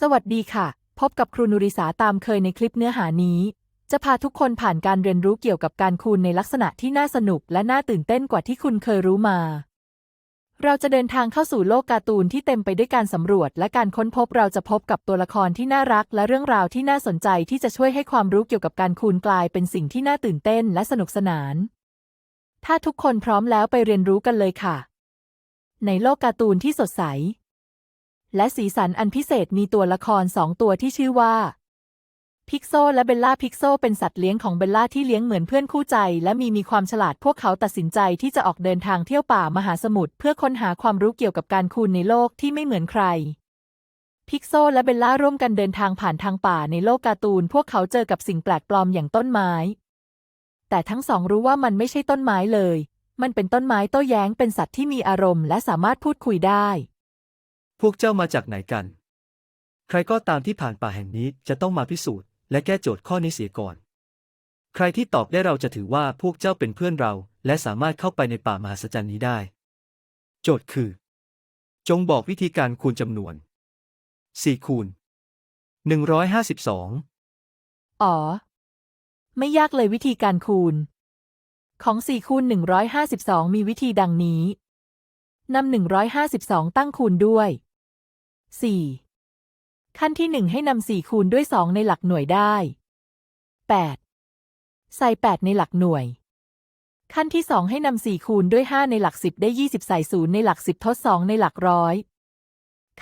สวัสดีค่ะ พบกับครูนุริสาตามเคยในคลิปเนื้อหานี้ จะพาทุกคนผ่านการเรียนรู้เกี่ยวกับการคูณในลักษณะที่น่าสนุกและน่าตื่นเต้นกว่าที่คุณเคยรู้มา เราจะเดินทางเข้าสู่โลกการ์ตูนที่เต็มไปด้วยการสำรวจ และการค้นพบเราจะพบกับตัวละครที่น่ารัก และเรื่องราวที่น่าสนใจที่จะช่วยให้ความรู้เกี่ยวกับการคูณกลายเป็นสิ่งที่น่าตื่นเต้นและสนุกสนาน ถ้าทุกคนพร้อมแล้วไปเรียนรู้กันเลยค่ะ ในโลกการ์ตูนที่สดใส และสีสันอันพิเศษมีตัวละครสองตัวที่ชื่อว่าพิกโซและเบลล่าพิกโซเป็นสัตว์เลี้ยงของเบลล่าที่เลี้ยงเหมือนเพื่อนคู่ใจ และมีมีความฉลาดพวกเขาตัดสินใจที่จะออกเดินทางเที่ยวป่ามหาสมุทรเพื่อค้นหาความรู้เกี่ยวกับการคูณในโลกที่ไม่เหมือนใคร พิกโซและเบลล่าร่วมกันเดินทางผ่านทางป่าในโลกการ์ตูน พวกเขาเจอกับสิ่งแปลกปลอมอย่างต้นไม้ แต่ทั้งสองรู้ว่ามันไม่ใช่ต้นไม้เลย มันเป็นต้นไม้โต้แย้งเป็นสัตว์ที่มีอารมณ์ และสามารถพูดคุยได้ วกเจ้ามาจากไหนกัน ใครก็ตามที่ผ่านป่าแห่งนี้จะต้องมาพิสูจน์ และแก้โจทย์ข้อนี้เสียก่อน ใครที่ตอบได้เราจะถือว่าพวกเจ้าเป็นเพื่อนเรา และสามารถเข้าไปในป่ามหัศจรรย์นี้ได้ โจทย์คือ จงบอกวิธีการคูณจำนวน 4 คูณ 152 อ๋อ ไม่ยากเลยวิธีการคูณ ของ4คูณ152 มีวิธีดังนี้นำ152 ตั้งคูณด้วย 4 ขั้นที่ 1 ให้นำ4คูณด้วย 2 ในหลักหน่วยได้ 8 ใส่ 8 ในหลักหน่วย ขั้นที่ 2 ให้นำ4คูณด้วย 5 ในหลัก 10 ได้ 20 ใส่0ในหลัก 10 ทด 2 ในหลักร้อย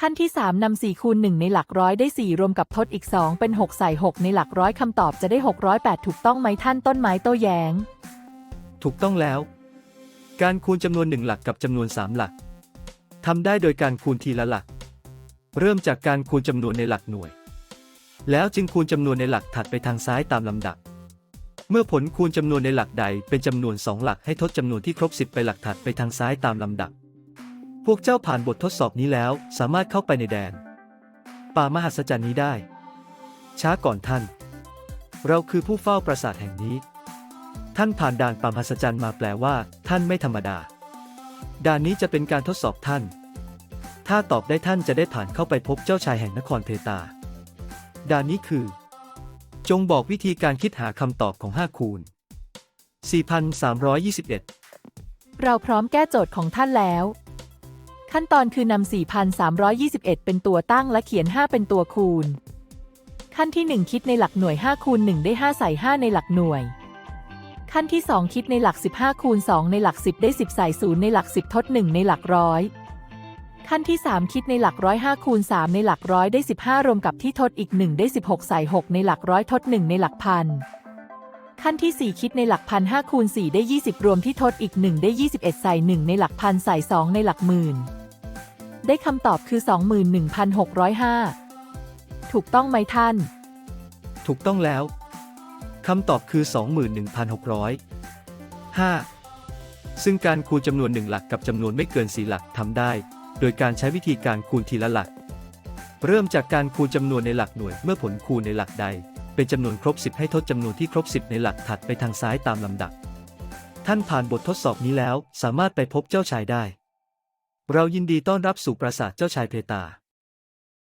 ขั้นที่ 3นำ4คูณ1ในหลักร้อยได้ 4 รวมกับทดอีก 2 เป็น 6 ใส่ 6 ในหลักร้อยคำตอบจะได้ 608 ถูกต้องไหมท่านต้นไม้โต้แย้ง ถูกต้องแล้ว การคูณจำนวนหนึ่งหลักกับจำนวนสามหลักทำได้โดยการคูณทีละหลัก เริ่มจากการคูณจำนวนในหลักหน่วย แล้วจึงคูณจำนวนในหลักถัดไปทางซ้ายตามลำดับ เมื่อผลคูณจำนวนในหลักใดเป็นจำนวนสองหลักให้ทดจำนวนที่ครบ 10 ไปหลักถัดไปทางซ้ายตามลำดับ พวกเจ้าผ่านบททดสอบนี้แล้ว สามารถเข้าไปในแดน ป่ามหัศจรรย์นี้ได้ ช้าก่อนท่าน เราคือผู้เฝ้าปราสาทแห่งนี้ ท่านผ่านด่านป่ามหัศจรรย์มาแปลว่า ท่านไม่ธรรมดา ด่านนี้จะเป็นการทดสอบท่าน ถ้าตอบได้ท่านจะได้ผ่านเข้าไปพบเจ้าชายแห่งนครเพตาด่านนี้คือ จงบอกวิธีการคิดหาคำตอบของ 5 คูณ 4,321 เราพร้อมแก้โจทย์ของท่านแล้ว ขั้นตอนคือนำ 4,321 เป็นตัวตั้งและเขียน 5 เป็นตัวคูณ ขั้นที่ 1 คิดในหลักหน่วย 5 คูณ 1 ได้ 5 ใส่ 5 ในหลักหน่วยขั้นที่ 2 คิดในหลัก 15 คูณ 2 ในหลัก 10 ได้ 10 ใส่ 0 ในหลัก 10 ทด 1 ในหลักร้อย ขั้นที่ 3 คิดในหลักร้อย5คูณ3ในหลักร้อยได้ 15 รวมกับที่ทดอีก 1 ได้ 16 ใส่ 6 ในหลักร้อยทด 1 ในหลักพัน ขั้นที่ 4 คิดในหลักพัน5คูณ4ได้ 20 รวมที่ทดอีก 1 ได้ 21 ใส่ 1 ในหลักพันใส่ 2 ในหลักหมื่น ได้คำตอบคือ 21,605 ถูกต้องไหมท่าน ถูกต้องแล้วคำตอบคือ 21,600 5 ซึ่งการคูณจำนวนหนึ่งหลักกับจำนวนไม่เกิน4หลักทำได้ โดยการใช้วิธีการคูณทีละหลัก เริ่มจากการคูณจำนวนในหลักหน่วยเมื่อผลคูณในหลักใด เป็นจำนวนครบ 10 ให้ทดจำนวนที่ครบ 10 ในหลักถัดไปทางซ้ายตามลำดับ ท่านผ่านบททดสอบนี้แล้วสามารถไปพบเจ้าชายได้ เรายินดีต้อนรับสู่ปราสาทเจ้าชายเพตา